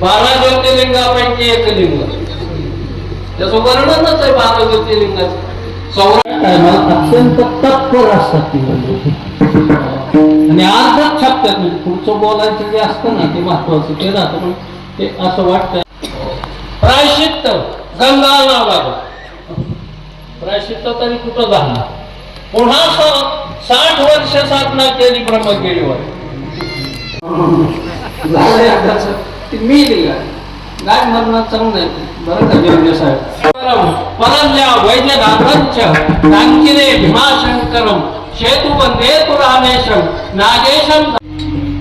बारा ज्योतिर्लिंगापैकी एक लिंग. त्याचं वर्णनच आहे बारा ज्योतिर्लिंगाचं. सौराष्ट्र अत्यंत तत्पर असतात ती. आणि अर्धच छापतात म्हणजे पुढचं बोलायचं जे असतं ना ते महत्वाचं ते राहतं. पण ते असं वाटतं. प्रायश्चित्त गंगा नाव लागलं प्रायश्चित्त तरी कुठं झालं पुन्हा साठ वर्ष साधना केली ब्रह्मगिरीवर. मी मिळली का? काय मरणार चांगलं आहे बरं का देवदेव साहेब? परमल्या वैद्यनाथांच्या भीमाशंकरम रामेशम नागेशम।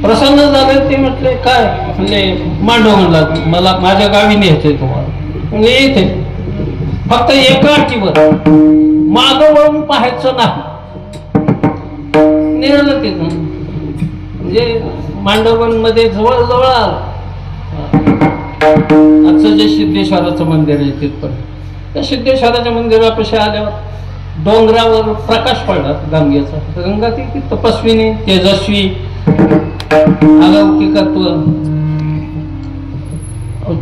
प्रसन्न झाले ते म्हटले काय? म्हणजे मांडव म्हणला मला माझ्या गावी न्यायचंय तुम्हाला. म्हणजे येते फक्त एका अटीवर मागं वळून पाहायचं नाही. निघालं तिथून. म्हणजे मांडवमध्ये जवळ जवळ आलं आजचं जे सिद्धेश्वराचं मंदिर आहे तिथपर्यंत त्या सिद्धेश्वराच्या मंदिरापाशी आल्यावर डोंगरावर प्रकाश पडला गंगेचा. गंगा ती तपस्विनी तेजस्वी अलौकिकत्व.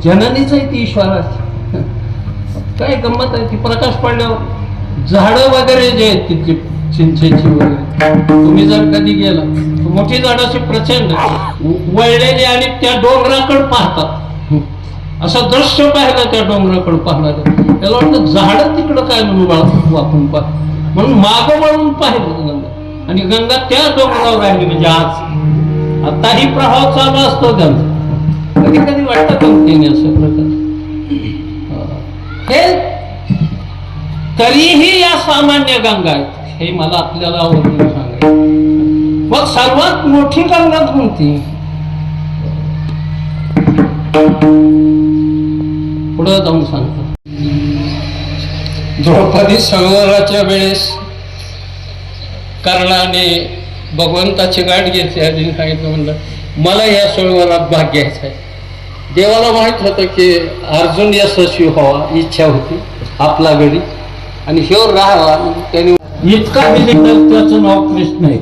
जननीच आहे ती ईश्वराची. काय गंमत आहे ती प्रकाश पडल्यावर. झाडं वगैरे जे आहेत तिथली चिंचेची वगैरे तुम्ही जर कधी गेला तर मोठी झाडाची प्रचंड वळलेली आणि त्या डोंगराकडे पाहतात. असं दृश्य पाहिलं त्या डोंगराकडे पाहणार त्याला वाटलं झाडं तिकडं काय म्हणून वाळ- वापरून पाह म्हणून मागं वळून पाहिलं गंगा. आणि गंगा त्या डोंगरावर राहिली म्हणजे आज. आताही प्रभाव चालू असतो त्यांचा कधी कधी वाटतं कंपनीने असं प्रकार. हे तरीही या सामान्य गंगा आहेत. हे मला आपल्याला आवडून सांगायचं. मग सर्वात मोठी गंगा कोणती? पुढं जाऊन सांगतो. द्रौपदी सरोवराच्या वेळेस कर्णाने भगवंताची गाठ घेतली. आणि सांगितलं म्हणलं मला या सरोवरात भाग घ्यायचा आहे. देवाला माहीत होतं की अर्जुन यशस्वी व्हावा इच्छा होती आपला गडी आणि ह्यो राहावा त्याने इतका विलिंगल त्याचं नाव कृष्ण आहे.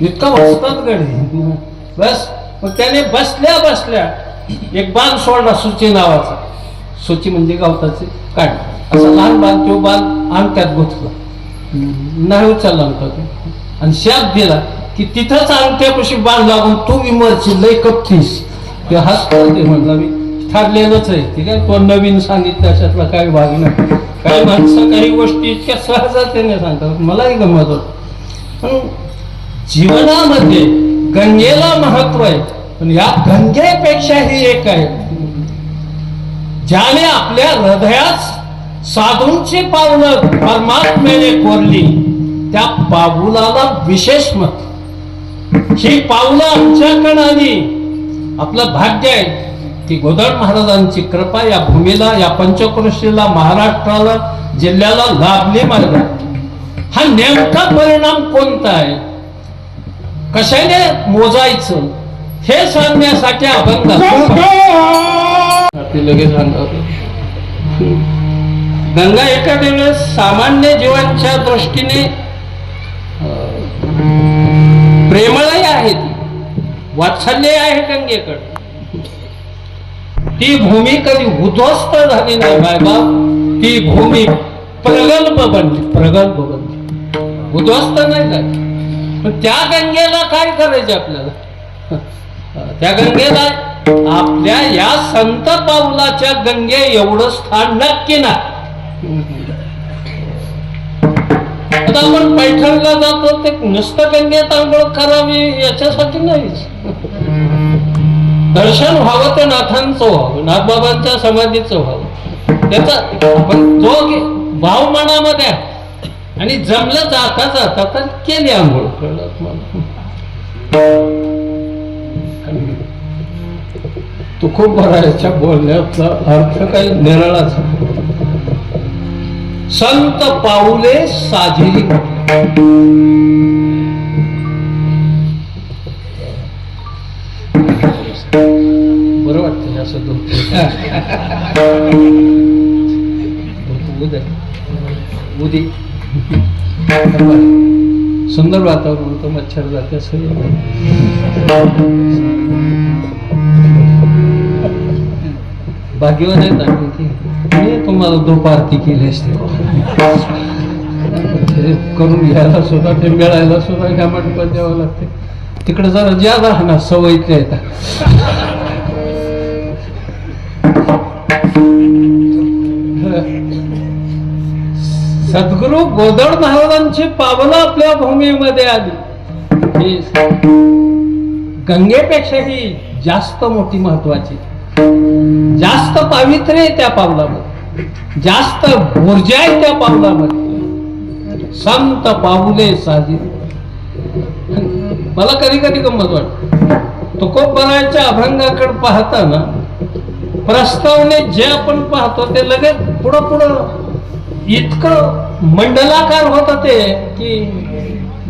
इतका वाचतात गडी बस. मग त्याने बसल्या बसल्या एक बाण सोडला सुची नावाचा. सुची म्हणजे गवताचे काढ असा लहान बाल तो बाल अंगठ्यात गुंतला. नाही उचलला तो. आणि शाप दिला की तिथंच अंगठ्यापाशी बाण लागून तू विमरची लय कपतीस ते हसतो ते म्हणलं मी ठरलेलंच आहे. ठीक आहे तो नवीन सांगितलं त्याच्यातला काही भाग नाही. काही माणसं काही गोष्टी इतक्या सहजतेने सांगतात. मलाही गमत होत. पण जीवनामध्ये गंगेला महत्त्व आहे. पण या गंगेपेक्षाही एक आहे. ज्याने आपल्या हृदयात साधूंची पावलं परमात्म्याने कोरली त्या पाऊलाला विशेष मत. ही पावलं आमच्याकडे आली. आपलं भाग्य आहे की गोदड महाराजांची कृपा या भूमीला या पंचक्रोशीला महाराष्ट्राला जिल्ह्याला लाभली मार्ग. हा नेमका परिणाम कोणता आहे? कशाने मोजायचं? हे सांगण्यासाठी अभंग. लगेच गंगा एखाद्या वेळेस सामान्य जीवांच्या दृष्टीने प्रेमळही आहे ती. वात्सल्य आहे गंगेकडे. ती भूमी कधी उद्ध्वस्त झाली नाही बायबाप ती भूमी प्रगल्भ बनली प्रगल्भ बनली. उद्ध्वस्त नाही झाली. पण त्या गंगेला काय करायचे आपल्याला? त्या गंगेला आपल्या या संत पावलाच्या गंगे एवढं स्थान नक्की नाही. आता आपण पैठणला जातो ते नुसतं गंगेत आंघोळ करावी याच्यासाठी नाहीच. दर्शन व्हावं ते नाथांचं व्हावं नाथबाबांच्या समाधीचं व्हावं. त्याचा पण तो भाव मनामध्ये आणि जमलं जाता जाता तर केली आंघोळ कळलं तो खूप बरा याच्या बोलण्याचा अर्थ काही निराळाच. संत पाऊले साजिरी बरं वाटतं असं उद्या. उदी. सुंदर वातावरण होतं मच्छर जाते भाग्यवान आहेत आम्ही की मी तुम्हाला दुपारती केली असते. ते करून घ्यायला सुद्धा ते मिळायला सुद्धा ह्या मंडपात द्यावं लागते. तिकडे जरा ज्यादा राहणार सवयीतल्या येतात. सद्गुरु गोदड महाराजांची पावलं आपल्या भूमीमध्ये आली. ही गंगेपेक्षाही जास्त मोठी महत्वाची. जास्त पावित्र्य आहे त्या पावलामध्ये. जास्त ऊर्जा आहे त्या पावलामध्ये. संत पाऊले साजी मला कधी कधी गंमत वाटत. तुकोबराच्या अभंगाकडे पाहताना प्रस्तावने जे आपण पाहतो ते लगेच पुढं पुढं इतकं मंडलाकार होत ते की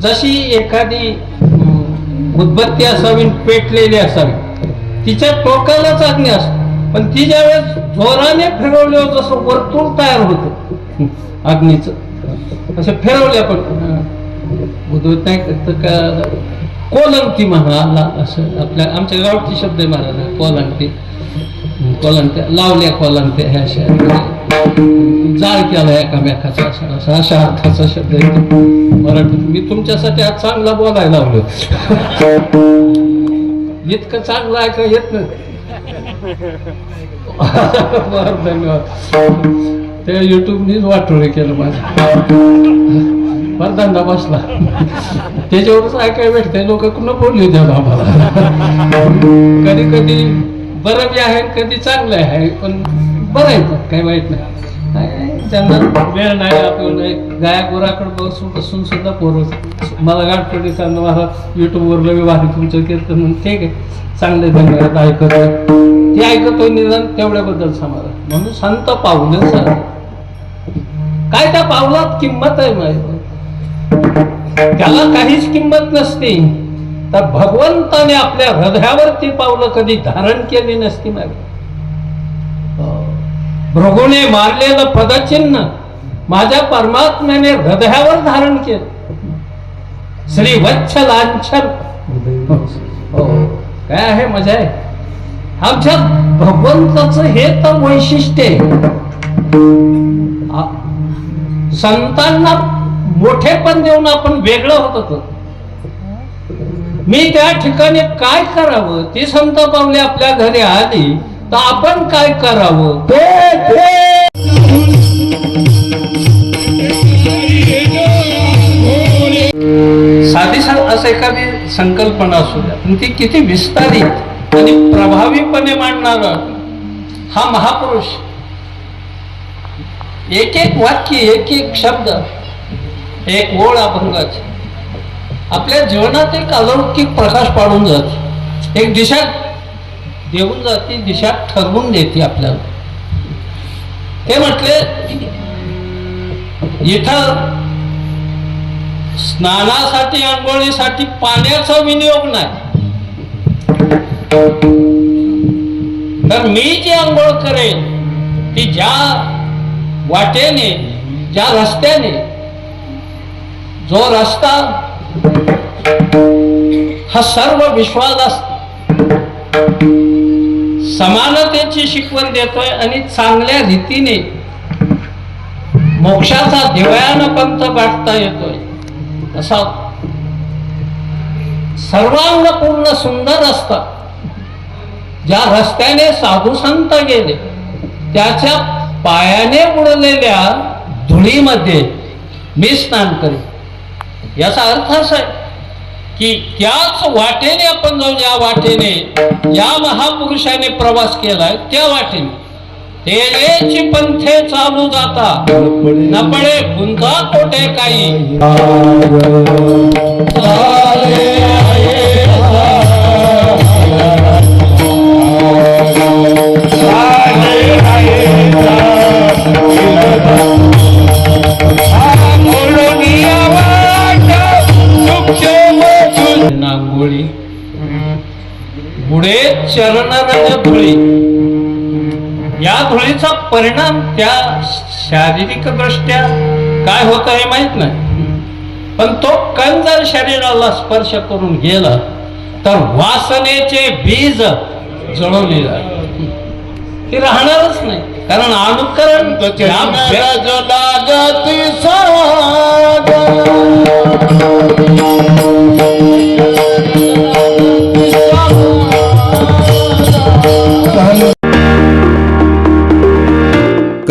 जशी एखादी उद्बत्ती उदबत्ती असावी पेटलेली असावी तिच्या टोकालाच अग्नी असतो. पण ती ज्यावेळेस जोराने फिरवल्यावर जसं वर्तुळ तयार होतं. अग्नीचं. असं फिरवले आपण. उद्वत नाही का कोलंकी म्हणा असं आपल्या आमच्या गावची शब्द आहे महाराज. कोलंकी. कोलंट्या लावल्या कोलंट्या ह्या अशा जाळ केला एकामेकाचा असा असा अशा अर्थाचा शब्द आहे. मराठीत. मी तुमच्यासाठी आज चांगला बोलायला लावलो. इतकं चांगलं ऐका येत नाही. धन्यवाद. ते युट्यूबनीच वाटोळे केलं माझं. बरं धंदा बसला. त्याच्यावरच ऐकायला भेटते लोक कुणा बोलले द्या आम्हाला? कधी कधी बरं बी आहे कधी चांगलं आहे. पण बरं आहे काही वाईट नाही. त्यांना वेळ नाही आपल्याला गाया बसून बसून सुद्धा पोरं मला गाठपडे सांगणं मला युट्यूबवर लगे भारी तुमचं कीर्तन म्हणून. ठीक आहे. चांगले धन्यवाद ऐकतोय. ते ऐकतोय निदान तेवढ्याबद्दल समाधान म्हणून संत पावलं सर. काय त्या पावलात किंमत आहे माहिती त्याला काहीच किंमत नसते. तर भगवंताने आपल्या हृदयावर ती पावलं कधी धारण केली नसती मागे भृगुने मारलेलं पदचिन्ह माझ्या परमात्म्याने हृदयावर धारण केलं. श्री वच्छ लांछन हो, काय आहे? मजा आहे. आमच्या भगवंताच हे तर वैशिष्ट्य आहे. संतांना मोठेपण देऊन आपण वेगळं होत होतो मी त्या ठिकाणी काय करावं? ती संत पावले आपल्या घरी आली. तर आपण काय करावं? साधी सा- असं एखादी संकल्पना असू द्या. पण ती किती विस्तारित आणि प्रभावीपणे मांडणारा हा महापुरुष. एक एक वाक्य एक एक शब्द एक ओळ अभंगाची आपल्या जीवनात एक अलौकिक प्रकाश पाडून जात. एक दिशा देऊन जाते दिशा ठरवून देते आपल्याला. ते म्हटले इथं स्नानासाठी आंघोळीसाठी पाण्याचा विनियोग नाही. तर मी जी आंघोळ करेन ती ज्या वाटेने ज्या रस्त्याने जो रस्ता हा सर्व विश्वास असतो. समानतेची शिकवण देतोय आणि चांगल्या रीतीने मोक्षाचा दिव्यानं पंथ गाठता येतोय. असा सर्वांग पूर्ण सुंदर असतात ज्या रस्त्याने साधू संत गेले त्याच्या पायाने बुडलेल्या धुळीमध्ये मी स्नान करेन. याचा अर्थ असा आहे की त्याच वाटेने आपण जाऊन या वाटेने या महापुरुषाने प्रवास केलाय त्या वाटेने. तेलेची पंथे चालू जाता. न पडे गुंता कोटे काही परिणाम त्या शारीरिक दृष्ट्या काय होत हे माहीत नाही. पण तो कण जर शरीराला स्पर्श करून गेला तर वासनेचे बीज जळवले जाईल. ते राहणारच नाही. कारण अनुकरण